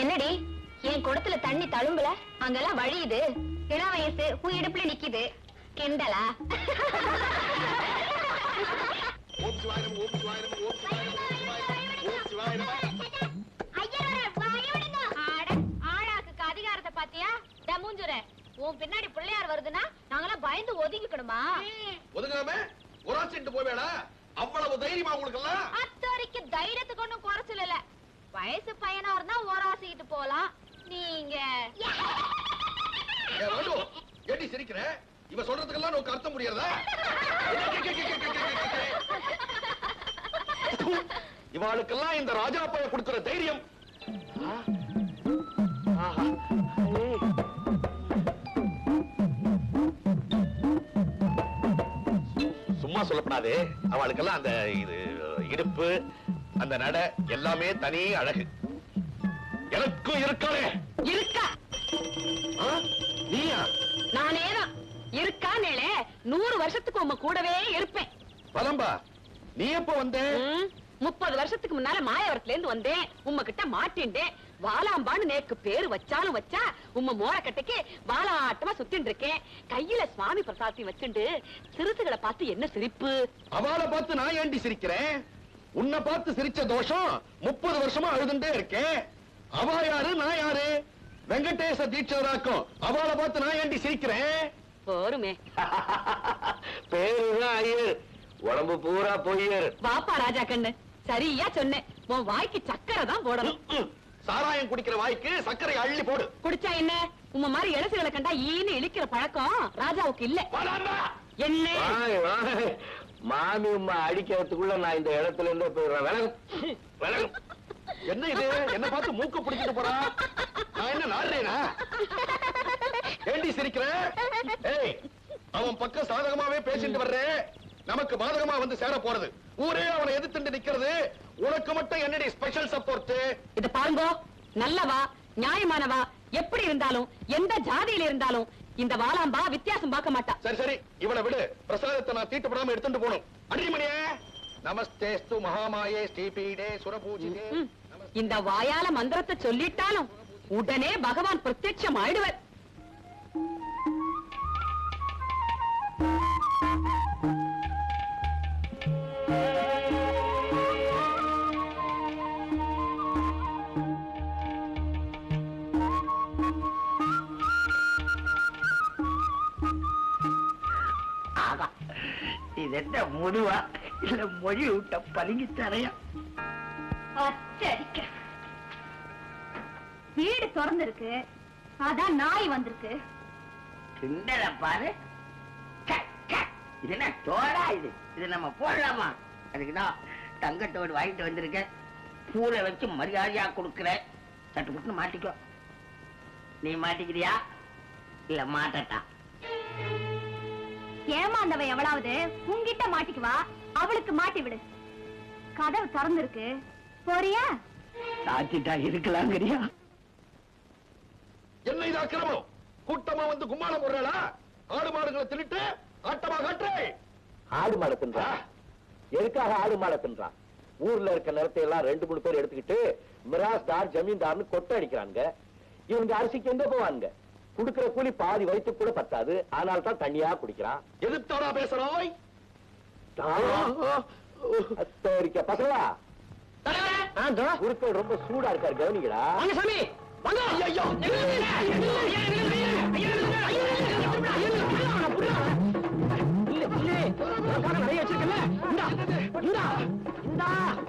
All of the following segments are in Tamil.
என்னடி? என் குடத்துல தண்ணி தழும்புல? அங்கெல்லாம் வழியுது. இள வயசு உன் இடுப்புல நிக்குது. கிண்டலா? அதிகாரத்தை பாத்தியா? மூஞ்சுர உன் பின்னாடி பிள்ளையார் வருதுன்னா நாங்கெல்லாம் பயந்து ஒதுங்கிக்கணுமா? ஒதுங்காம போவேடா அவ்வளவு தைரியமா உங்களுக்கு எல்லாம் அத்தோரிக்கு தைரியத்துக்கு ஒண்ணும் குறைச்சல் வயசு பையனா இருந்தா ஓராசிக்கிட்டு போலாம். நீங்க. ஏடி சிரிக்கிற? இவ சொல்றதுக்கெல்லாம் உனக்கு அர்த்தம் புரியறதா? இவாளுக்கெல்லாம் இந்த ராஜா பைய கொடுக்கிற தைரியம். சும்மா சொல்லப்படாது. அவளுக்கெல்லாம் அந்த இது இடுப்பு அந்த நட எல்லாமே தனி அழகு. எனக்கும் இருக்கானே இருக்கா? நீயா? நானேதான் இருக்கா நேளே? நூறு வருஷத்துக்கு உங்க கூடவே இருப்பேன். பலம்பா நீ எப்ப வந்த? முப்பது வருஷத்துக்கு முன்னால மாயவரத்துல இருந்து வந்தேன். உம்ம கிட்ட மாட்டின்டேன் வாலாம்பான்னு நேக்கு பேரு வச்சாலும் வச்சா உம்ம மோரக்கட்டைக்கு வாலாட்டமா சுத்தின்னு இருக்கேன் கையில சுவாமி பிரசாதத்தையும் வச்சுண்டு சிறுசுகளை பார்த்து என்ன சிரிப்பு? அவளை பார்த்து நான் ஏண்டி சிரிக்கிறேன்? உன்னை பார்த்து சிரிச்ச தோஷம் முப்பது வருஷமா அழுதுண்டே இருக்கேன். அவ யாரு? நான் யாரு? வெங்கடேச தீட்சராக்கும் அவளை பார்த்து நான் ஏண்டி சிரிக்கிறேன்? போருமே. பேருதான் ஐயர் உடம்பு பூரா பொய்யர். வாப்பா ராஜா கண்ணு. சரியா சொன்னேன். உன் வாய்க்கு சக்கரை தான் போடணும். சாராயம் குடிக்கிற வாய்க்கு சர்க்கரை அள்ளி போடு. குடிச்சா என்ன? உம்ம மாதிரி இளசுகளை கண்டா ஈன்னு இழிக்கிற பழக்கம் ராஜாவுக்கு இல்ல! என்ன. மாமி உமா அடிக்கிறதுக்குள்ள நான் இந்த இடத்துல இருந்து போயிடுறேன். விலகும் விலகும் என்ன இது? என்ன பார்த்து மூக்க பிடிச்சிட்டு போறா? நான் என்ன நாடுறேனா? ஏண்டி சிரிக்கிறேன் ஏய் அவன் பக்கம் சாதகமாவே பேசிட்டு வர்றேன் நமக்கு பாதகமா வந்து சேர போறது. ஊரே அவனை எதிர்த்துட்டு நிக்கிறது. உனக்கு மட்டும் என்னடி ஸ்பெஷல் சப்போர்ட் இது பாருங்க. நல்லவா நியாயமானவா எப்படி இருந்தாலும் எந்த ஜாதியில இருந்தாலும் இந்த வாலாம்பா வித்தியாசம் பார்க்க மாட்டா. சரி சரி. இவனை விடு. பிரசாதத்தை நான் தீட்டுப்படாம எடுத்துட்டு போகணும். அடிமணியே நமஸ்தேஸ்து மகாமாயே ஸ்ரீபீடே சுரபூஜிதே. இந்த வாயால மந்திரத்தை சொல்லிட்டாலும் உடனே பகவான் பிரத்யட்சம் ஆயிடுவர் என்ன முதுவா? இல்ல மொழி விட்ட பதுங்கி தரையா வீடு திறந்திருக்கு. அதான் நாய் வந்திருக்கு. கிண்டல பாரு. இது என்ன தோடா இது? இது நம்ம போடலாமா? அதுக்குதான் தங்கத்தோடு வாங்கிட்டு வந்திருக்கேன் பூரை வச்சு மரியாதையா கொடுக்கிறேன் சட்டு புட்டு மாட்டிக்கோ. நீ மாட்டிக்கிறியா? இல்ல மாட்டட்டா. ஏமாந்தவ எவளாவது உங்கிட்ட மாட்டிக்குவா அவளுக்கு மாட்டி விடு. கதவு திறந்திருக்கு. போறியா? சாத்திட்டா இருக்கலாங்கிறியா? என்ன இது அக்கிரமம்? கூட்டமா வந்து கும்மாளம் போடுறா ஆடு மாடுகளை தின்னுட்டு ஆட்டமா காட்டுறே. ஆடு மாடை தின்றான் எதுக்காக ஆடு மாடை தின்றான் ஊர்ல இருக்க நிலத்தை எல்லாம் ரெண்டு மூணு பேர் எடுத்துக்கிட்டு மிராஸ்தார் ஜமீன்தார்னு கொட்டை அடிக்கிறாங்க இவங்க அரிசிக்கு எங்க போவாங்க குடுக்கிற கூலி பாதி வயிற்று கூட பத்தாது ஆனால் தான் தண்ணியா குடிக்கிறான் எதிர்த்தாடா பேசுறாய் அத்தரிக்க பசங்களா குருக்கள் ரொம்ப சூடா இருக்காரு கவனிங்களா சாமி ஐயோ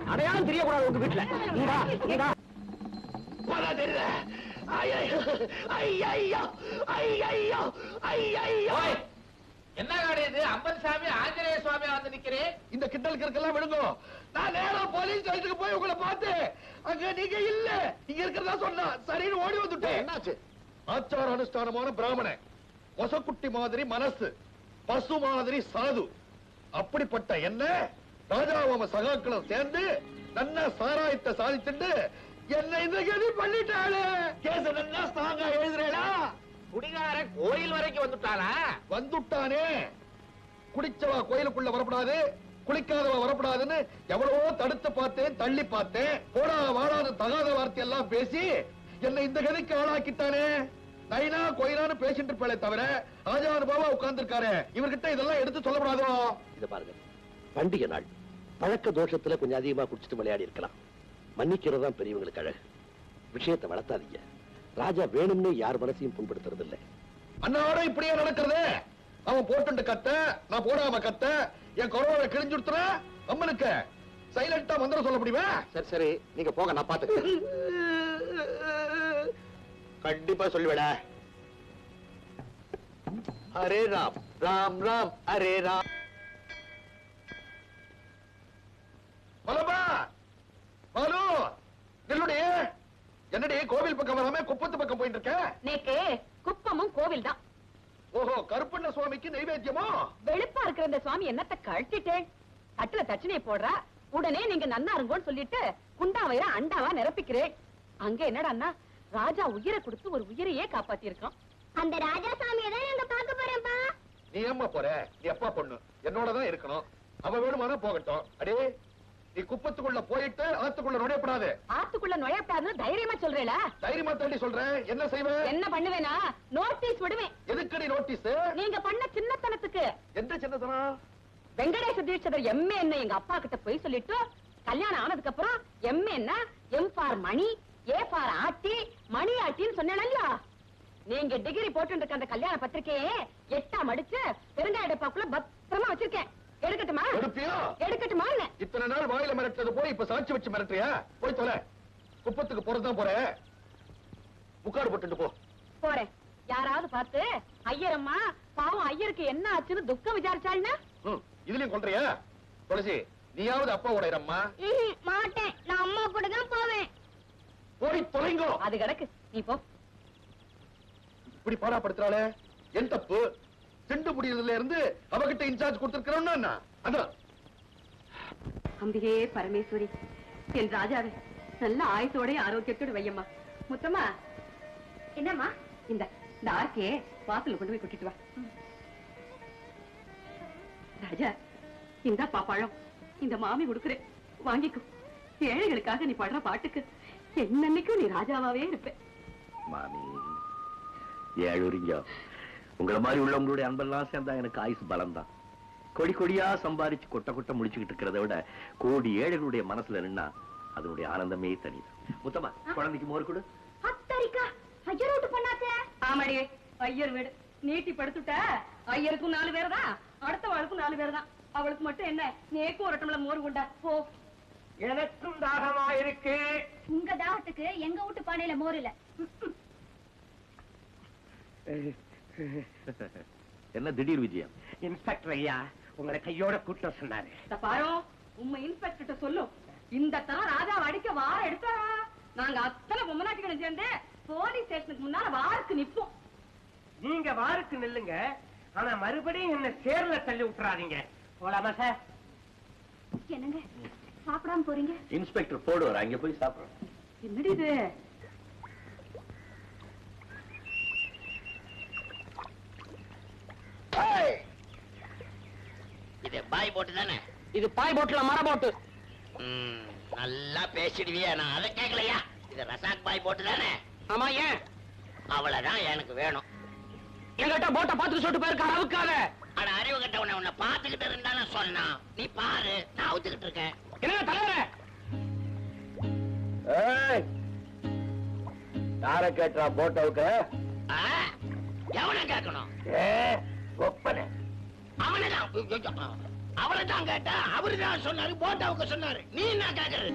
அடையாளம் தெரியக்கூடாது உங்க வீட்டுல. என்ன காடு இது? அம்பன் சாமி ஆஞ்சநேய சுவாமி வந்து நிக்கிறேன் இந்த கிண்டலுக்கு இருக்கலாம் விடுங்க நான் நேரா போலீஸ் ஸ்டேஷனுக்கு போய் உங்களை பார்த்து. அங்க நீங்க இல்ல. இங்க இருக்கிறதா சொன்னா சரின்னு ஓடி வந்துட்டேன் என்னாச்சு? ஆச்சார அனுஷ்டானமான பிராமணன். ஒசக்குட்டி மாதிரி மனசு. பசு மாதிரி சாது. அப்படிப்பட்ட என்ன? ராஜாவாம சகாக்களும் சேர்ந்து நன்னா சாராயத்தை சாதிச்சுட்டு என்ன இந்த கதி பண்ணிட்டாளே. கேச நன்னா ஸ்ட்ராங்கா எழுதுறேடா? குடிகார கோயில் வரைக்கும் வந்துட்டாளா? வந்துட்டானே. குடிச்சவா கோயிலுக்குள்ள வரக்கூடாது குளிக்காதவா வரக்கூடாதுன்னு எவ்வளவோ தடுத்து பார்த்தேன் தள்ளி பார்த்தேன். போடா வாடாத தகாத வார்த்தை எல்லாம் பேசி என்ன இந்த கதைக்கு ஆளாக்கிட்டானே. நைனா கொயினான்னு பேசிட்டு இருப்பாளே தவிர ஆஜானுபாவா உட்கார்ந்துருக்காரு. இவர்கிட்ட இதெல்லாம் எடுத்து சொல்லக்கூடாதோ இத பாருங்க. பண்டிகை நாள். பழக்க தோஷத்துல கொஞ்சம் அதிகமா குடிச்சிட்டு விளையாடி இருக்கலாம். மன்னிக்கிறது தான் பெரியவங்களுக்கு அழகு. விஷயத்தை வளர்த்தாதீங்க. ராஜா வேணும்னே யார் மனசையும் புண்படுத்துறது இல்ல அன்னாட இப்படியே நடக்கிறது? அவன் போட்டுண்டு கத்த நான் போடாம கத்த என் குரவை கிழிஞ்சுடுத்துற அம்மனுக்கு சைலண்டா மந்திரம் சொல்ல முடியுமா? சரி சரி நீங்க போங்க நான் பாத்துக்கிறேன். கண்டிப்பா சொல்லுவேட. ஹரே ராம் ராம் ராம் ஹரே ராம். பலமா பாலு நில்லுடி. என்னடி கோவில் பக்கம் வராம குப்பத்து பக்கம் போயிட்டு இருக்க நேக்கு குப்பமும் கோவில் தான் ஓஹோ கருப்பண்ண சுவாமிக்கு நைவேத்தியமோ வெளுப்பா இருக்கிற இந்த சுவாமி என்னத்த கழட்டிட்டேன் தட்டுல தட்சணையை போடுறா உடனே நீங்க நன்னா இருங்கோன்னு சொல்லிட்டு குண்டா வயிற அண்டாவா நிரப்பிக்கிறேன் அங்க என்னடான்னா ராஜா உயிரை கொடுத்து ஒரு உயிரையே காப்பாத்தி அந்த ராஜா சாமியை தான் போறோம்ப்பா நீ ஏம்மா போற? நீ அப்பா பொண்ணு? என்னோட தான் இருக்கணும். அவ வேணுமானா போகட்டும். அடே நீ குப்பத்துக்குள்ள போயிட்டு ஆத்துக்குள்ள நுழையப்படாது. ஆத்துக்குள்ள நுழையப்படாதுன்னு தைரியமா சொல்றேல தைரியமா தாண்டி சொல்றேன். என்ன செய்வேன் என்ன பண்ணுவேனா? நோட்டீஸ் விடுவேன். எதுக்கடி நோட்டீஸ்? நீங்க பண்ண சின்னத்தனத்துக்கு. எந்த சின்னதனா வெங்கடேச தீட்சிதர் எம்ஏ என்ன எங்க அப்பா கிட்ட போய் சொல்லிட்டு கல்யாணம் ஆனதுக்கு அப்புறம் எம்ஏ என்ன? M. For money A. For ஆட்டி மணி ஆட்டின்னு சொன்னேன் நீங்க டிகிரி போட்டு இருக்க அந்த கல்யாண பத்திரிக்கையே எட்டா மடிச்சு பெருங்காய டப்பாக்குள்ள பத்திரமா வச்சிருக்கேன். எடுக்கட்டுமா? எடுப்பியா? எடுக்கட்டுமா இத்தனை நாள் வாயில மிரட்டது போய் இப்ப சாட்சி வச்சு மிரட்டுறியா? போய் தொலை. குப்பத்துக்கு போறதுதான் போற. முக்காடு போட்டுட்டு போ. போறேன் யாராவது பார்த்து ஐயரம்மா பாவம் ஐயருக்கு என்ன ஆச்சுன்னு துக்கம் விசாரிச்சாள்னா? இதுலயும் கொள்றியா துளசி நீயாவது அப்பாவோட இரம்மா ம்ஹும், மாட்டேன். நான் அம்மா கூட தான் போவேன். போய் தொலைங்கோ. அது கிடக்கு. நீ போ. இப்படி பாடாப்படுத்துறாளே என் தப்பு. திண்டு முடியறதுல இருந்து அவகிட்ட இன்சார்ஜ் கொடுத்திருக்கிறோம்னா அதான் அம்பிகே பரமேஸ்வரி. என் ராஜாவே நல்ல ஆயுசோட ஆரோக்கியத்தோடு வையம்மா. முத்தம்மா. என்னம்மா? இந்த இந்த ஆர்க்கே வாசல்ல கொண்டு போய் கொட்டிட்டு வா. ராஜா இந்த பாப்பாழம் இந்த மாமி கொடுக்குறேன் வாங்கிக்கோ. ஏழைகளுக்காக நீ படுற பாட்டுக்கு. என்னன்னைக்கும் நீ ராஜாவாவே இருப்ப. மாமி ஏழுரிங்க உங்களை மாதிரி உள்ளவங்களுடைய அன்பெல்லாம் சேர்ந்தா எனக்கு ஆயுசு பலம்தான். கொடி கொடியா சம்பாரிச்சு கொட்ட கொட்ட முடிச்சுக்கிட்டு இருக்கிறத விட கோடி ஏழைகளுடைய மனசுல நின்னா அதனுடைய ஆனந்தமே தனிதான். முத்தமா குழந்தைக்கு மோர் கொடு. அத்தரிக்கா ஐயர் விட்டு பண்ணாச்சே ஆமாடியே ஐயர் வீடு. நீட்டி படுத்துட்ட ஐயருக்கும் நாலு பேர் தான் அடுத்த வாளுக்கும் நாலு பேர் தான் அவளுக்கு மட்டும் என்ன? நேக்கும் ஒரு டம்ளர் மோர் கொண்டா. போ. எனக்கும் தாகமா இருக்கு உங்க தாகத்துக்கு எங்க வீட்டு பானையில மோர் இல்ல? என்ன திடீர் விஜயம்? இன்ஸ்பெக்டர் ஐயா உங்களை கையோட கூட்டம் சொன்னாரு. பாரோ உண்மை இன்ஸ்பெக்டர் சொல்லும் இந்த தரம் ராஜாவை அடிக்க வார எடுத்தாரா நாங்க அத்தனை பொம்மநாட்டிகளும் சேர்ந்து போலீஸ் ஸ்டேஷனுக்கு முன்னால வாருக்கு நிப்போம். நீங்க வாருக்கு நில்லுங்க. ஆனா மறுபடியும் என்ன சேர்ல தள்ளி விட்டுறாதீங்க. போலாமா சார் என்னங்க சாப்பிடாம போறீங்க? இன்ஸ்பெக்டர் போடுவார் அங்க போய் சாப்பிடுறோம் என்னடி இது? இது பாய் போட்டு தானே? இது பாய் போட்டுல மர போட்டு. ம், நல்லா பேசிடுவியா. நான் அதை கேட்கலையா இது ரசாக் பாய் போட்டு தானே? ஆமா ஏன்? அவ்வளவுதான் எனக்கு வேணும். எங்கிட்ட போட்ட பார்த்து சொல்லிட்டு போயிருக்க அவுக்காத ஆனா அறிவு கட்டவனை உன்னை பார்த்துக்கிட்டு இருந்தானே சொன்னான். நீ பாரு நான் அவுத்துக்கிட்டு இருக்கேன். என்ன தலைவரே? யார கேட்டா போட்டோவுக்கு? எவனை கேட்கணும்? ஒப்பனை. அவனைதான் அவரை தான் கேட்டா அவரு தான் சொன்னாரு போட்டாவுக்கு சொன்னாரு நீ என்ன கேக்குறது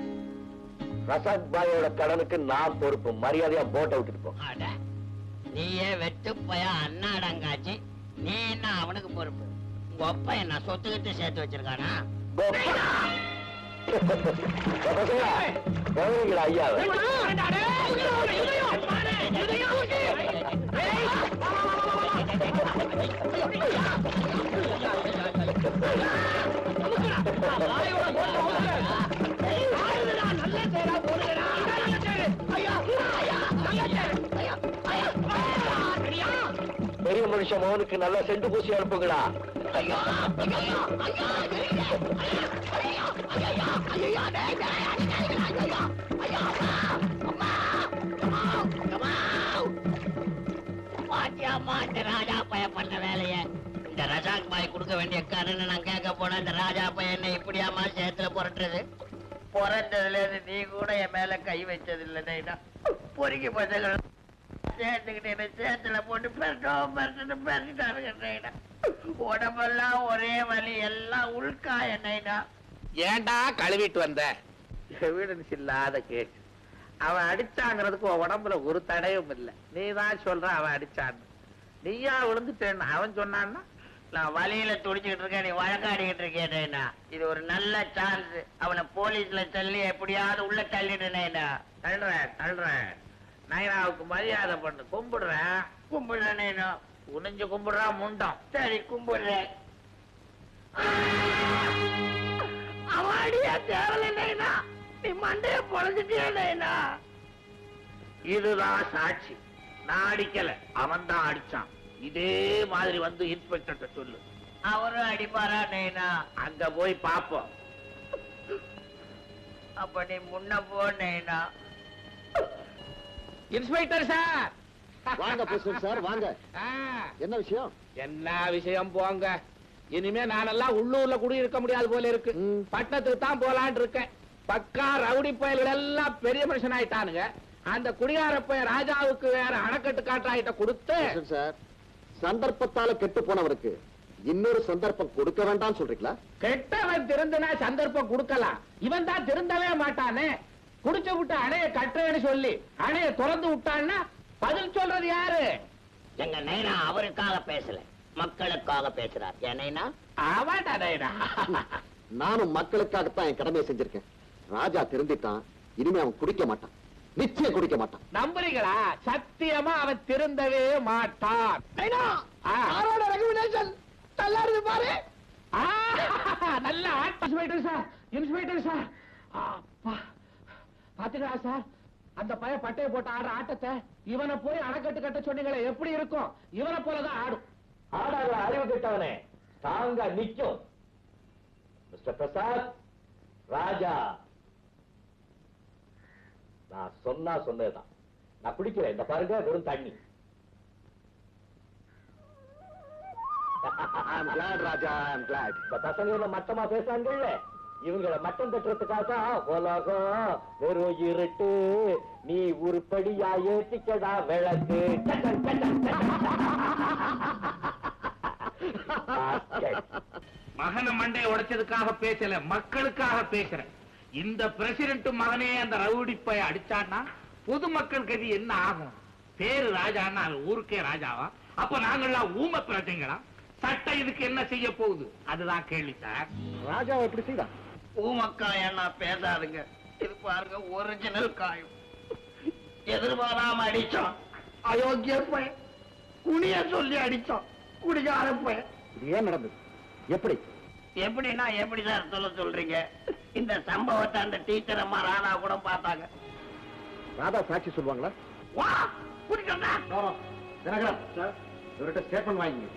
ரசாக் பாயோட கடனுக்கு நான் பொறுப்பு மரியாதையா போட்டோ விட்டுட்டு போ நீயே வெட்டு போயா அண்ணாடங்காச்சு நீ என்ன அவனுக்கு பொறுப்பு உங்க அப்பா என்ன சொத்துக்கிட்டு சேர்த்து வச்சிருக்கானா ஐயா பெரிய மனுஷன் மோனுக்கு நல்லா செண்டு பூசி அனுப்புங்களா? மாத்தியா மாத்த ராஜா பய பண்ண வேலையை? இந்த ரஜாக் பாய் கொடுக்க வேண்டிய கடன் நான் கேட்க போனா இந்த ராஜா பையன் என்ன இப்படியாமா சேத்துல புரட்டுறது? பிறந்ததுல இருந்து நீ கூட என் மேல கை வச்சது இல்லை நைனா பொறுக்கி பசங்க சேர்த்துக்கிட்டு என்ன சேத்துல போட்டு பெரட்டும் பெரட்டு பெரட்டிட்டாருங்க நைனா உடம்பெல்லாம் ஒரே வலி எல்லாம் உள்காய நைனா ஏன்டா கழுவிட்டு வந்த? எவிடன்ஸ் இல்லாத கேஸ். அவன் அடிச்சாங்கிறதுக்கு உடம்புல ஒரு தடையும் இல்லை. நீ தான் சொல்ற அவன் அடிச்சான்னு. நீயா விழுந்துட்டேன்னு அவன் சொன்னான்னா நான் வழியில துடிச்சுக்கிட்டு இருக்கேன் நீ வழக்காடிக்கிட்டு இருக்கேன் இது ஒரு நல்ல சான்ஸ் அவனை போலீஸ்ல தள்ளி எப்படியாவது உள்ள தள்ளிடுனேனா தள்ளுறேன் தள்ளுறேன். நயனாவுக்கு மரியாதை பண்ணு. கும்பிடுறேன். கும்பிடுறேனேனோ உனிஞ்சு கும்பிடுறான் முண்டம். சரி கும்பிடுறேன். அவடியா தேவலைனா நீ மண்டைய பொழஞ்சிட்டேனா நைனா? இதுதான் சாட்சி. நான் அடிக்கல. அவன் தான் அடிச்சான். இதே மாதிரி வந்து இன்ஸ்பெக்டர் சொல்லு. அவரும் அடிப்பாரா நைனா? அங்க போய் பாப்போம். அப்ப நீ முன்ன போ நைனா. Inspector sir. வாங்க சார் வாங்க. என்ன விஷயம்? என்ன விஷயம் போங்க. இனிமே நானெல்லாம் உள்ளூர்ல குடியிருக்க முடியாது போல இருக்கு. பட்டணத்துக்கு தான் போலான்னு இருக்கேன். பக்கா ரவுடி பயல்கள் எல்லாம் பெரிய மனுஷன் ஆயிட்டானுங்க அந்த குடியார பையன் ராஜாவுக்கு வேற அணைக்கட்டு காட்டாயிட்ட கொடுத்து சார் சந்தர்ப்பத்தால கெட்டு போனவருக்கு இன்னொரு சந்தர்ப்பம் கொடுக்க வேண்டாம் சொல்றீங்களா? கெட்டவன் திருந்தினா சந்தர்ப்பம் கொடுக்கலாம். இவன் தான் திருந்தவே மாட்டானே. குடிச்ச விட்டு அணைய கட்டுறேன்னு சொல்லி அணைய திறந்து விட்டான்னா பதில் சொல்றது யாரு? எங்க நைனா அவருக்காக பேசல மக்களுக்காக பேசுறார். ஏன் நைனா? அவன் அடைடா நானும் மக்களுக்காகத்தான் என் கடமையை செஞ்சிருக்கேன். ராஜா திருந்திட்டான் இனிமே அவன் குடிக்க மாட்டான். நிச்சயம் குடிக்க மாட்டான். நம்புறீங்களா? சத்தியமா அவன் திருந்தவே மாட்டான். இருக்கு பாரு. நல்ல ஆட்டம் இன்ஸ்பெக்டர் சார் இன்ஸ்பெக்டர் சார் அப்பா. பாத்தீங்களா சார் அந்த பையன் பட்டைய போட்டு ஆடுற ஆட்டத்தை இவனை போய் அணைக்கட்டு கட்ட சொன்னீங்களே எப்படி இருக்கும்? இவனை போலதான் ஆடும். ஆடாத அறிவு கெட்டவனே தாங்க நிக்கும். மிஸ்டர் பிரசாத் ராஜா நான் சொன்னா சொன்னதுதான். நான் குடிக்கிறேன். இந்த பாருங்க வெறும் தண்ணி. ராஜா ஐம் கிளாட் இந்த பசங்க என்ன மட்டமா பேசுறாங்கல்ல? இவங்கள மட்டம் தட்டுறதுக்காக உலகம் வெறும் இருட்டு. நீ உருப்படியா ஏத்திக்கடா விளக்கு. மகனை மண்டையை உடைச்சதுக்காக பேசல மக்களுக்காக பேசுறேன். இந்த பிரசிடண்ட் மகனே அந்த ரவுடி பைய அடிச்சான்னா பொதுமக்கள் கதி என்ன ஆகும்? பேரு ராஜான்னா ஊருக்கே ராஜாவா? அப்ப நாங்கெல்லாம் ஊம பிரஜைங்களா? சட்டம் இதுக்கு என்ன செய்ய போகுது? அதுதான் கேள்வி சார். ராஜா எப்படி செய்தான் பூமக்காய் என்ன பேசாதுங்க. இது பாருங்க ஒரிஜினல் காயம். எதிர்பாராம அடிச்சோம் அயோக்கிய பையன். குனிய சொல்லி அடிச்சோம் குடிகார பையன். ஏன் நடந்தது? எப்படி? எப்படின்னா எப்படி சார் சொல்ல சொல்றீங்க? இந்த சம்பவத்தை அந்த டீச்சர் அம்மா ராணா கூட பார்த்தாங்க. ராதா சாட்சி சொல்லுவாங்களா? வா குடிக்கா தினகரன் சார். இவர்கிட்ட ஸ்டேட்மெண்ட் வாங்கிங்க.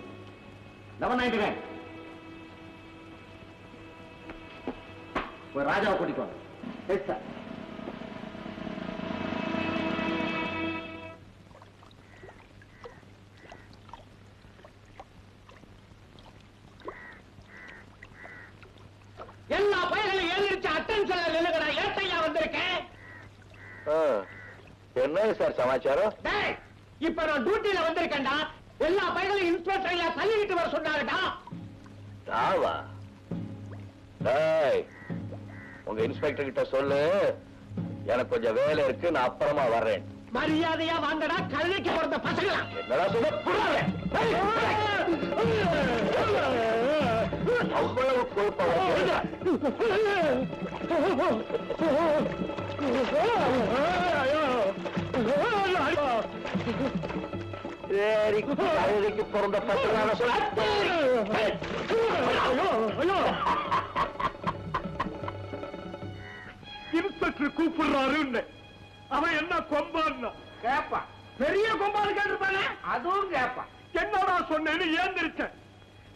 லெவன் நைன்டி நைன் போய் ராஜாவை கூட்டிட்டு வாங்க. சார் இன்ஸ்பெக்டர் கிட்ட சொல்லு. எனக்கு கொஞ்சம் வேலை இருக்கு நான் அப்புறமா வர்றேன். மரியாதையா வாங்கடா கல்விக்கு பிறந்த பசங்களா? என்னடா சொல்ல அவ்வளவு கொழுப்பா சரி கழுதைக்கு பிறந்த பசங்க சொல்ல கூப்பிடுறாருன்னு. அவன் என்ன கொம்பான்னா? கேப்பான் பெரிய கொம்பாது கேட்டிருப்பானே? அதுவும் கேப்பான் என்னடா சொன்னேன்னு ஏந்திரிச்சேன்.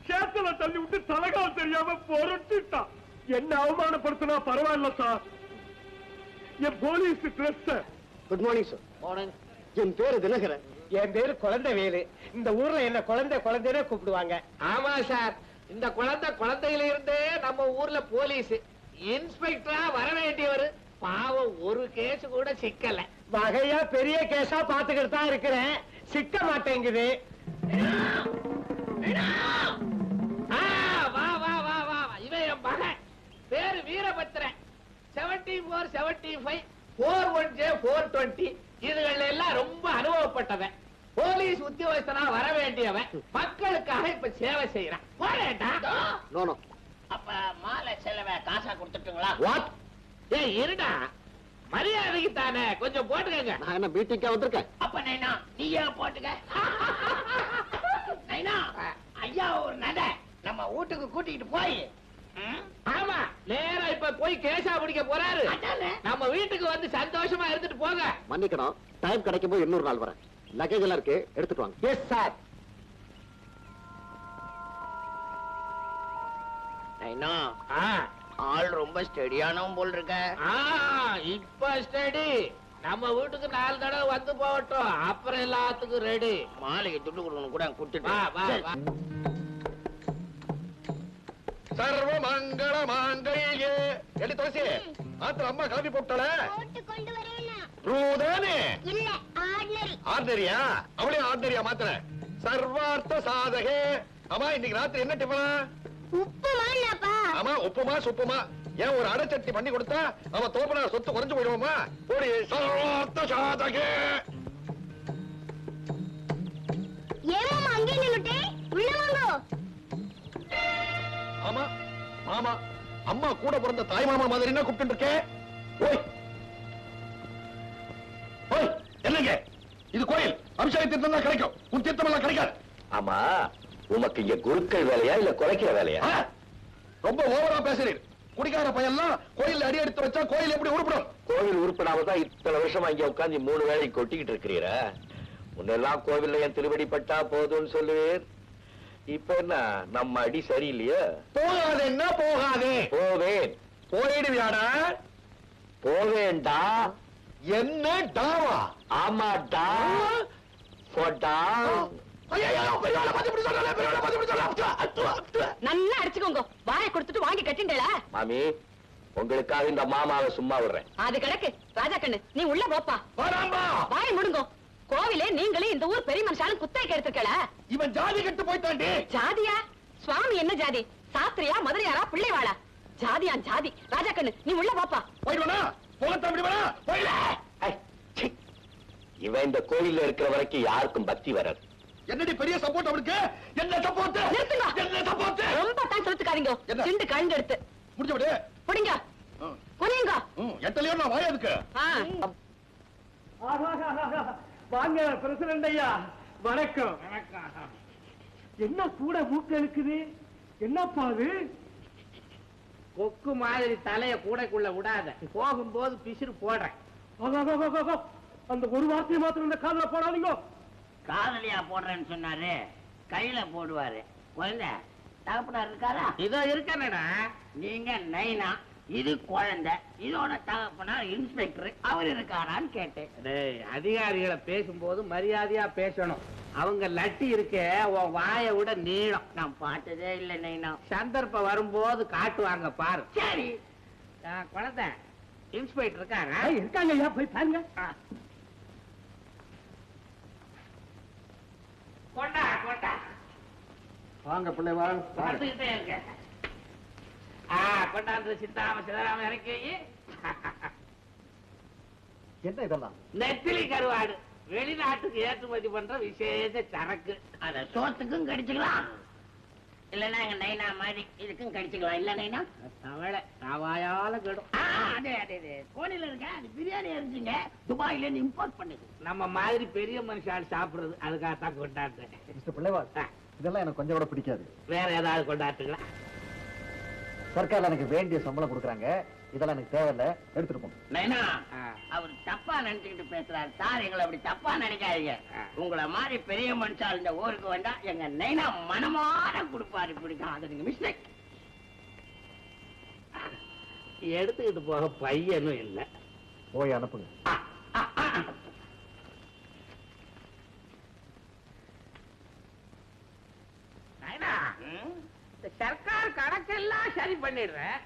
சேத்துல தள்ளி விட்டு தலகால் தெரியாம பொருட்டுட்டான். என்ன அவமானப்படுத்தினா பரவாயில்ல சார். என் police dress good morning sir morning என் பேரு தினகரன். என் பேரு குழந்தை வேலு. இந்த ஊர்ல என்ன குழந்தை குழந்தைனே கூப்பிடுவாங்க. ஆமா சார். இந்த குழந்தை குழந்தையில இருந்தே நம்ம ஊர்ல போலீஸ். இன்ஸ்பெக்டரா வர வேண்டியவர். பாவம் ஒரு கேஸ் கூட சிக்கல. வகையா பெரிய கேஸா பாத்துக்கிட்டு தான் இருக்கிறேன். சிக்க மாட்டேங்குது. ஆ, வா வா வா வா. இவன் என் மகன். பேரு Veerabhadran. Seventy four seventy five four one J four twenty இதுகள் எல்லாம் ரொம்ப அனுபவப்பட்டவன். போலீஸ் உத்தியோகஸ்தனா வர வேண்டியவன். மக்களுக்காக இப்ப சேவை செய்யறான். போறேன்டா. அப்ப மாலை செலவை காசா கொடுத்துட்டுங்களா? வாட் ஏய் இருடா. மரியாதைக்கு தானே. கொஞ்சம் போட்டுக்கங்க. நான் என்ன மீட்டிங்கா வந்திருக்கேன்? அப்ப நைனா நீயே போட்டுக்க. நைனா ஐயா ஒரு நட நம்ம வீட்டுக்கு கூட்டிட்டு போய் ஆமா நேரா இப்ப போய் கேசா பிடிக்க போறாரு. நம்ம வீட்டுக்கு வந்து சந்தோஷமா இருந்துட்டு போங்க. மன்னிக்கணும். டைம் கிடைக்கும் போது இன்னொரு நாள் வரேன். லக்கேஜ் எல்லாம் இருக்கு எடுத்துட்டு வாங்க. எஸ் சார் நைனா. ஆ, ஆள் ரொம்ப ஸ்டெடியானவன் போல் இருக்க ஆ, இப்ப ஸ்டடி. நம்ம வீட்டுக்கு நாலு தடவை வந்து போகட்டும். அப்புறம் எல்லாத்துக்கும் ரெடி. மாலைக்கு துட்டு கொடுக்கணும் கூட கொடுத்துட்டு. சர்வ மங்கள மாங்கல்யே. எடி துளசி ஆத்துல அம்மா காபி போட்டால ரூதானே? இல்ல ஆர்டினரி. ஆர்டரியா அவளே ஆர்டரியா மாத்திர சர்வார்த்த சாதகே. அம்மா இன்னைக்கு ராத்திரி என்ன டிஃபனா உப்புமாப்பா ஆமா உப்புமா சுப்புமா. ஏன் ஒரு அடை சட்னி பண்ணி கொடுத்தா அவன் தோப்பனார் சொத்து குறைஞ்சு போயிடுவோமா? ஒரு சர்வார்த்த சாதகே. ஏமாமா அங்கே நின்னுட்டே. உள்ள வாங்கோ. ஆமா ஆமா அம்மா கூட பிறந்த தாய் மாமா மாதிரி என்ன கூப்பிட்டு இருக்கே? ஓய். ஓய் என்னங்க? இது கோயில். அபிஷேக தீர்த்தம் தான் கிடைக்கும். உன் தீர்த்தம் எல்லாம் கிடைக்காது. ஆமா. உமக்கு இங்க குருக்கள் வேலையா இல்ல குலைக்கிற வேலையா? ரொம்ப ஓவரா பேசுறீர். குடிக்கார பையன்லாம் கோயில்ல அடி எடுத்து வச்சா கோயில் எப்படி உருப்படும்? கோவில் உருப்படாம தான் இத்தனை வருஷமா இங்க உட்கார்ந்து மூணு வேளை கொட்டிக்கிட்டு இருக்கிறீர? முன்னெல்லாம் கோவில்ல என் திருவடி பட்டா போதும்னு சொல்லுவீர். இப்ப என்ன நம்ம அடி சரியில்லையா? போகாதேன்னா போகாதே. போவேன். போயிடுவியாடா. போவேண்டா. என்ன டாவா? ஆமாடா. போட்டா நல்லா அடிச்சுக்கோங்க. வாயை கொடுத்துட்டு வாங்கி கட்டிண்டல மாமி உங்களுக்காக இந்த மாமாவை சும்மா விடுறேன். அது கிடக்கு. ராஜா கண்ணு நீ உள்ள போப்பா. வாயை முடுங்கோ. கோவிலே நீங்களே இந்த ஊர் பெரிய மனுஷாலும் குத்தகைக்கு எடுத்துக்கல இவன் ஜாதி கட்டு போயிட்டாண்டி ஜாதியா? சுவாமி என்ன ஜாதி? சாஸ்திரியா மதுரையாரா பிள்ளைவாளா? ஜாதியா ஜாதி. ராஜா கண்ணு நீ உள்ள போப்பா. போயிடுவனா? போகத்தான் போயில. இவன் இந்த கோயில்ல இருக்கிற வரைக்கும் யாருக்கும் பக்தி வராது. என்னடி பெரிய சப்போர்ட் அவனுக்கு? என்ன சப்போர்ட் நிறுத்துங்க. என்ன சப்போர்ட் ரொம்ப தான் சொல்லிட்டுக்காதீங்க என்ன? சிண்டு கழுந்து எடுத்து. முடிஞ்ச விடு புடிங்க புரியுங்க ம், எட்டலையோ நான் வாயா அதுக்கு வாங்க பிரசிடண்ட் ஐயா. வணக்கம். என்ன கூட மூக்கு இருக்குது என்னப்பா அது? கொக்கு மாதிரி தலைய கூடைக்குள்ள விடாத. போகும்போது பிசிறு போடுறேன். அந்த ஒரு வார்த்தையை மாத்திரம் இந்த காதுல போடாதீங்க. காதலியா போடுறேன்னு சொன்னாரு கையில போடுவாரு. குழந்தை தகப்பனார் இருக்காரா? இதோ இருக்கனடா. நீங்க நைனா இது குழந்தை இதோட தகப்பனார் இன்ஸ்பெக்டர் அவர் இருக்காரான்னு கேட்டேன். டேய் அதிகாரிகளை பேசும்போது மரியாதையா பேசணும். அவங்க லட்டி இருக்கே உன் வாயை விட நீளம். நான் பார்த்ததே இல்லை நைனா. சந்தர்ப்பம் வரும்போது காட்டுவாங்க பாரு. சரி. குழந்தை இன்ஸ்பெக்டர் இருக்காங்க இருக்காங்க ஐயா போய் பாருங்க. கொண்டா கொண்டா. வாங்க பிள்ளை வாங்க. பார்த்துக்கிட்டே இருக்க ஆ கொண்டாந்து சித்தாம சிதறாம இறக்கி. என்ன இதெல்லாம்? நெத்திலி கருவாடு. வெளிநாட்டுக்கு ஏற்றுமதி பண்ற விசேஷ சரக்கு. அத சோத்துக்கும் கடிச்சுக்கலாம். இல்லன்னா எங்க நைனா மாதிரி இதுக்கும் கடிச்சுக்கலாம் இல்ல நைனா? தவளை தவாயால கெடும். ஆ, அதே அதே அதே. கோணில இருக்க அது பிரியாணி அரிசிங்க துபாயில இருந்து இம்போர்ட் பண்ணுது. நம்ம மாதிரி பெரிய மனுஷால் சாப்பிடுறது அதுக்காகத்தான் கொண்டாடுறேன். மிஸ்டர் பிள்ளைவாள் இதெல்லாம் எனக்கு கொஞ்சம் கூட பிடிக்காது. வேற ஏதாவது கொண்டாட்டுங்களா? சர்க்கார்ல எனக்கு வேண்டிய சம்பளம் கொடுக்குறாங்க. இதெல்லாம் எனக்கு தேவையில்ல. எடுத்துட்டு போங்க. அவர் தப்பா நினைச்சுக்கிட்டு பேசுறாரு. சார் எங்களை அப்படி தப்பா நினைக்காதீங்க. உங்களை மாதிரி பெரிய மனுஷால் இந்த ஊருக்கு வந்தா எங்க நைனா மனமார கொடுப்பாரு. பிடிக்கும் அது நீங்க மிஸ்டேக் எடுத்துக்கிட்டு போக பையனும் இல்லை. போய் அனுப்புங்க. சரி பண்ணிடுறேன்.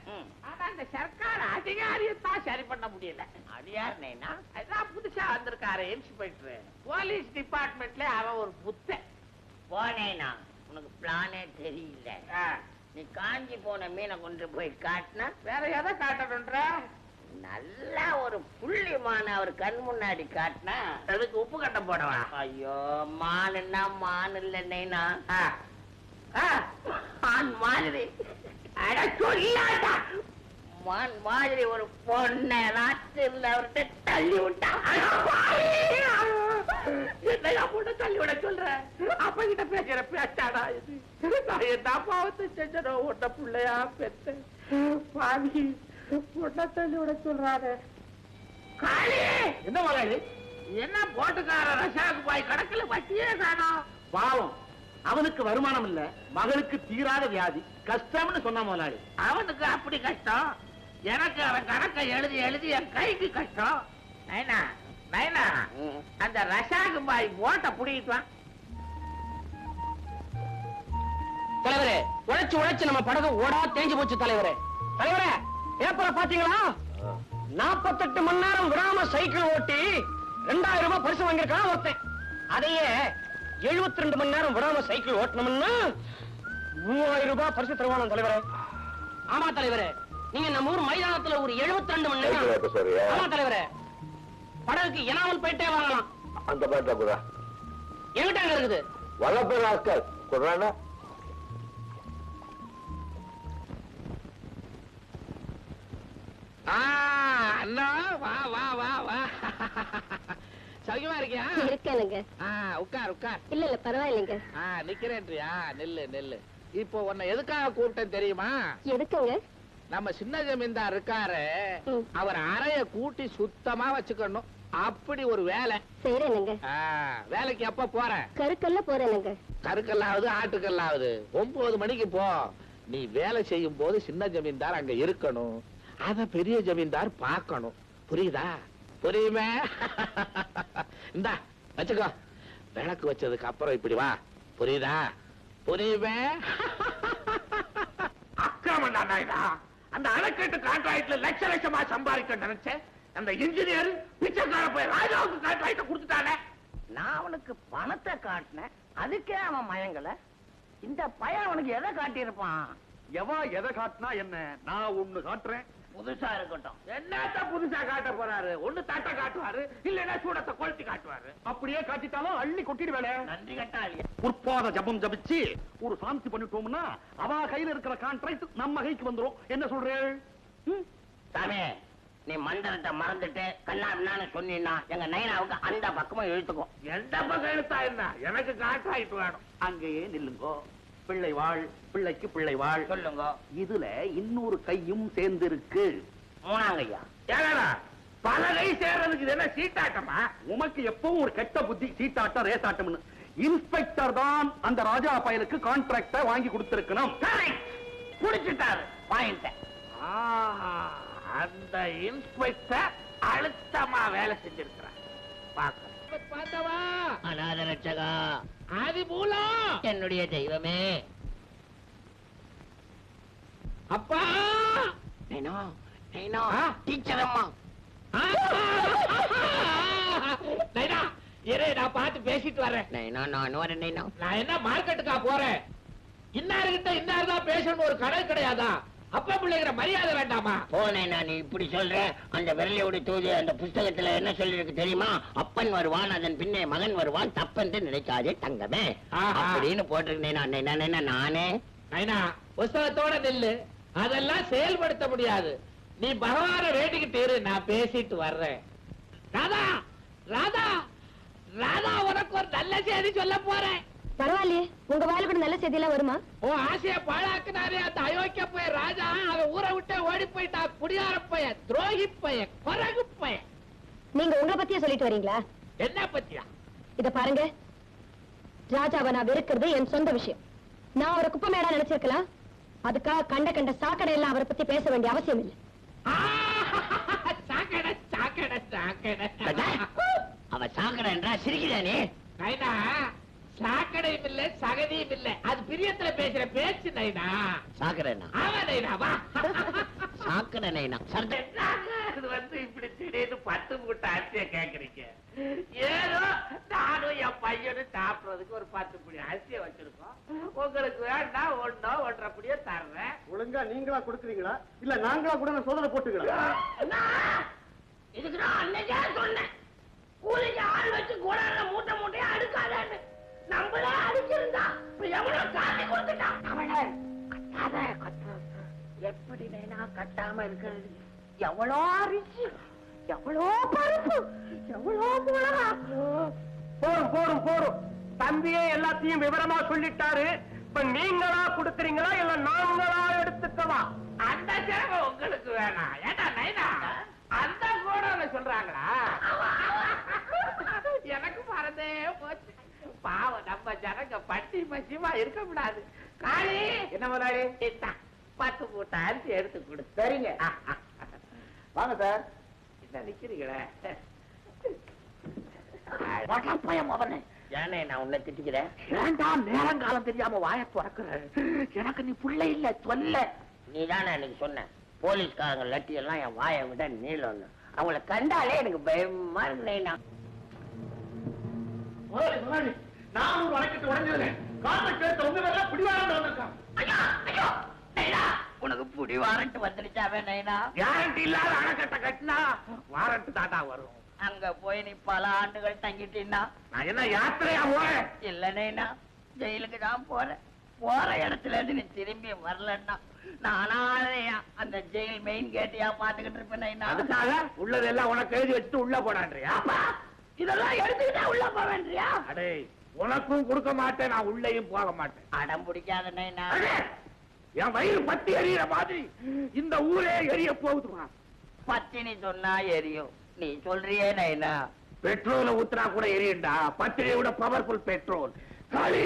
ஆனா அந்த சர்க்கார் அதிகாரியத்தான் சரி பண்ண முடியல. அது யார் நைனா? அதான் புதுசா வந்திருக்காரு இன்ஸ்பெக்டர் போலீஸ் டிபார்ட்மெண்ட்ல அவன் ஒரு புத்தன். போனேனா உனக்கு பிளானே தெரியல. நீ காஞ்சி போன மீனை கொண்டு போய் காட்டினா? வேற எதை காட்டணுன்ற நல்லா ஒரு புள்ளி மானை அவர் கண் முன்னாடி காட்டினா அதுக்கு உப்பு கட்ட போடவா? ஐயோ. மானுன்னா மான் இல்ல நைனா. ஆ, ஆ, மான் மாதிரி மான் மாதிரி ஒரு பொண்ணை ராத்திரில அவர்கிட்ட தள்ளி விட்டா? என்னையா போட்டு தள்ளி விட சொல்ற? அப்ப கிட்ட பேசுற பேச்சாடா இது? நான் என்ன பாவத்தை செஞ்சனோ உன்ன பிள்ளையா பெத்த? பாவி உன்ன தள்ளி விட சொல்றாரு காளி! என்ன மகாளி என்ன போட்டுக்கார ரசாக்கு பாய் கணக்குல வட்டியே காணோம். பாவம். அவனுக்கு வருமானம் இல்ல மகளுக்கு தீராத வியாதி. கஷ்டம்னு சொன்ன முதலாளி. அவனுக்கு அப்படி கஷ்டம். எனக்கு அவன் கணக்கை எழுதி எழுதி என் கைக்கு கஷ்டம். நைனா நைனா அந்த ரசாக்கு பாய் போட்ட புடிக்கிட்டு வா. தலைவரே உழைச்சு உழைச்சு நம்ம படகு ஓடா தேஞ்சு போச்சு தலைவரே. தலைவரே பேப்பரை பாத்தீங்களா? நாற்பத்தெட்டு மணி நேரம் விடாம சைக்கிள் ஓட்டி ரெண்டாயிரம் ரூபாய் பரிசு வாங்கியிருக்கான் ஒருத்தன். அதையே 72 ரெண்டு மணி நேரம் விடாம சைக்கிள் ஓட்டணும்னா மூவாயிரம் ரூபாய் பரிசு தருவானோ தலைவரே. ஆமா தலைவரே நீங்க நம்ம ஊர் மைதானத்துல ஒரு 72 ரெண்டு மணி நேரம். ஆமா தலைவரே. படகுக்கு எனாமல் போயிட்டே வாங்கலாம். அந்த பாட்டா கூட எங்கிட்ட அங்க இருக்குது? வல்லப்பேர் ஆஸ்கர் சொல்றானா ஆ, அண்ணா வா வா வா வா. சௌக்கியமா இருக்கியா? இருக்கேனுங்க. ஆ, உட்கார் உட்கார். இல்ல இல்ல பரவாயில்லைங்க. ஆ, நிக்கிறேன்றியா? நெல்லு நெல்லு. இப்போ உன்னை எதுக்காக கூப்பிட்டேன் தெரியுமா? எதுக்குங்க நம்ம சின்ன ஜமீன்தார் இருக்காரு. அவர் அறைய கூட்டி சுத்தமா வச்சுக்கணும். அப்படி ஒரு வேலை. வேலைக்கு எப்ப போற? கருக்கல்ல போறேனுங்க கருக்கல்லாவது ஆட்டுக்கல்லாவது. ஒன்பது மணிக்கு போ. நீ வேலை செய்யும் போது சின்ன ஜமீன்தார் அங்க இருக்கணும். அத பெரிய ஜமீன்தார் பார்க்கணும். புரியுதா? புரியுமே? இந்தா வச்சுக்கோ. விளக்கு வச்சதுக்கு அப்புறம் இப்படி வா. புரியுதா? புரியுமே அக்கிரமம் நாயுடா அந்த அணைக்கட்டு கான்ட்ராக்ட்ல லட்ச லட்சமா சம்பாதிக்க நினைச்சேன். அந்த இன்ஜினியர் பிச்சைக்கார போய் ராஜாவுக்கு கான்ட்ராக்ட கொடுத்துட்டானே. நான் அவனுக்கு பணத்தை காட்டினேன். அதுக்கே அவன் மயங்கல. இந்த பையன் அவனுக்கு எதை காட்டியிருப்பான்? எவா எதை காட்டினா என்ன? நான் ஒண்ணு காட்டுறேன். புதுசா இருக்கட்டும். என்னத்த புதுசா காட்ட போறாரு? ஒண்ணு தட்டை காட்டுவாரு இல்லன்னா சூடத்தை கொளுத்தி காட்டுவாரு. அப்படியே காட்டிட்டாலும் அள்ளி கொட்டிடுவேல நன்றி கட்டாளி. உற்பாத ஜபம் ஜபிச்சு ஒரு சாந்தி பண்ணிட்டோம்னா அவ கையில இருக்கிற கான்ட்ராக்ட் நம்ம கைக்கு வந்துரும். என்ன சொல்றேன் சாமி நீ மந்திரத்தை மறந்துட்டு கண்ணாபின்னு சொன்னீன்னா எங்க நைனாவுக்கு அந்த பக்கமும் இழுத்துக்கும். எந்த பக்கம் எடுத்தா என்ன? எனக்கு கான்ட்ராக்ட் வேணும். அங்கேயே நில்லுங்கோ. பிள்ளை வாழ் பிள்ளைக்கு பிள்ளை வாழ். சொல்லுங்க. இதுல இன்னொரு கையும் சேர்ந்திருக்கு. மூணாங்கய்யா ஏடா பல கை சேர்றதுக்கு இது என்ன சீட்டாட்டமா? உமக்கு எப்பவும் ஒரு கெட்ட புத்தி சீட்டாட்டம் ரேசாட்டம்னு. இன்ஸ்பெக்டர் தான் அந்த ராஜா பயலுக்கு கான்ட்ராக்ட வாங்கி கொடுத்திருக்கணும். குடிச்சிட்டாரு பாயிண்ட அந்த இன்ஸ்பெக்டர் அழுத்தமா வேலை செஞ்சிருக்கிறார். பார்த்தவா? அநாத ரட்சகா. ஆதி மூலம் என்னுடைய தெய்வமே. அப்பா! நைனா நைனா? டீச்சர் அம்மா. நைனா இரு நான் பார்த்து பேசிட்டு வரேன். நைனா நான் வரேன் நைனா. நான் என்ன மார்க்கெட்டுக்கா போறேன்? இன்னார்கிட்ட இன்னார் தான் பேசணும் ஒரு கடை கிடையாதா? அப்பா பிள்ளைங்கிற மரியாதை வேண்டாமா? போனேனா நீ இப்படி சொல்ற அந்த விரலையோட தூது அந்த புஸ்தகத்துல என்ன சொல்லிருக்கு தெரியுமா? அப்பன் வருவான் அதன் பின்னே மகன் வருவான் தப்பென்று நினைக்காதே தங்கமே. அப்படின்னு போட்டிருக்கேன் நைனா நைனா நானே நைனா புஸ்தகத்தோட நில்லு. அதெல்லாம் செயல்படுத்த முடியாது. நீ பகவான வேண்டிக்கிட்டு இரு. நான் பேசிட்டு வர்றேன். ராதா ராதா ராதா உனக்கு ஒரு நல்ல செய்தி சொல்ல போறேன். பரவாயில்லையே உங்க வாயில கூட நல்ல செய்தி எல்லாம் வருமா? உன் ஆசைய பாழாக்குனாரே அந்த அயோக்கிய பைய ராஜா. அவன் ஊரை விட்டு ஓடி போயிட்டா குடியார பைய துரோகி பைய குரகு பைய நீங்க உங்களை பத்தியே சொல்லிட்டு வரீங்களா? என்ன பத்தியா? இத பாருங்க. ராஜாவை நான் வெறுக்கிறது என் சொந்த விஷயம். நான் ஒரு குப்பை மேடா நினைச்சிருக்கலாம் அதுக்காக கண்ட கண்ட சாக்கடை எல்லாம் அவரை பத்தி பேச வேண்டிய அவசியம் இல்லை. சாக்கடை சாக்கடை சாக்கடை. அவ சாக்கடை என்றா சிரிக்கிறானே. சாக்கடையும் இல்ல சகதியும் இல்ல. அது பிரியத்துல பேசுற பேச்சு நைனா. சாக்குறேண்ணா ஆமா நைனா வா. சர்தே என்னங்க இது வந்து இப்படி திடீர்னு பத்து மூட்டை அரிசியை கேக்குறீங்க? ஏதோ நானும் என் பையனும் சாப்பிடுறதுக்கு ஒரு பத்து புடி அரிசியை வச்சிருக்கோம். உங்களுக்கு வேணா ஒன்னோ ஒன்றரை புடியோ தர்றேன். ஒழுங்கா நீங்களா கொடுக்குறீங்களா? இல்ல நாங்களா கூட சோதனை போட்டுக்கலாம் அண்ணா, இதுக்கு நான் அன்னைக்கே சொன்னேன். கூலிக்கு ஆள் வச்சு கூடாத மூட்டை மூட்டையா அடுக்காதேன்னு. நம்மளே அடிச்சிருந்தா எவ்வளவு காட்டி கொடுத்துட்டான் அவனை கட்டாத கட்டாத எப்படி நேனா கட்டாம இருக்கிறது எவ்வளோ அரிசி எவ்வளோ பருப்பு எவ்வளோ மிளகா. போரும் போரும் போரும் தம்பியே எல்லாத்தையும் விவரமா சொல்லிட்டாரு. இப்ப நீங்களா கொடுக்குறீங்களா இல்ல நாங்களா எடுத்துக்கவா? அந்த சேவை உங்களுக்கு வேணாம். ஏண்டா நைனா? அந்த கூட சொல்றாங்களா எனக்கு மறந்தே போச்சு பாவம் நம்ம ஜனங்க பட்டி பசிமா இருக்க கூடாது. காளி! என்ன முதலாளி? பத்து மூட்டை அரிசி எடுத்து கொடு. சரிங்க. வாங்க சார். என்ன நிக்கிறீங்களே? அவனே ஏனே நான் உன்னை திட்டிக்கிறேன். ஏண்டா நேரங்காலம் தெரியாம வாய துறக்குற? எனக்கு நீ பிள்ளை இல்ல சொல்ல நீ தானே எனக்கு சொன்ன. போலீஸ்காரங்க லட்டி எல்லாம் என் வாயை விட நீளம்னு. அவங்கள கண்டாலே எனக்கு பயமா இருக்குண்ணா முதலாளி முதலாளி. நானூறு வழக்கிட்டு உடஞ்சதுல காரணம் கேட்ட உங்க மேல பிடிவாரம் வந்திருக்கான். ஐயோ ஐயோ நைனா உனக்கு புடி வாரண்ட் வந்துடுச்சாவே நைனா? கேரண்டி இல்லாத அணைக்கட்டை கட்டினா வாரண்ட் தாட்டா வரும். அங்க போய் நீ பல ஆண்டுகள் தங்கிட்டீன்னா? நான் என்ன யாத்திரையா போறேன்? இல்ல நைனா ஜெயிலுக்கு தான் போறேன். போற இடத்துல இருந்து நீ திரும்பி வரலன்னா நானாதையா அந்த ஜெயில் மெயின் கேட்டியா பாத்துக்கிட்டு இருப்பேன் அதுக்காக உள்ளதெல்லாம் உனக்கு எழுதி வச்சுட்டு உள்ள போடான்றியா? இதெல்லாம் எடுத்துக்கிட்டா உள்ள போவேன்றியா? அடே உனக்கும் கொடுக்க மாட்டேன் நான் உள்ளேயும் போக மாட்டேன். அடம் பிடிக்காத நைனா. அடே, என் வயிறு பத்தி எரியிற மாதிரி இந்த ஊரே எரிய போகுதுமா? பத்தினி சொன்னா எரியும். நீ சொல்றியே நைனா. பெட்ரோல ஊத்துனா கூட எரியுண்டா பத்திரியை விட பவர்ஃபுல் பெட்ரோல் காளி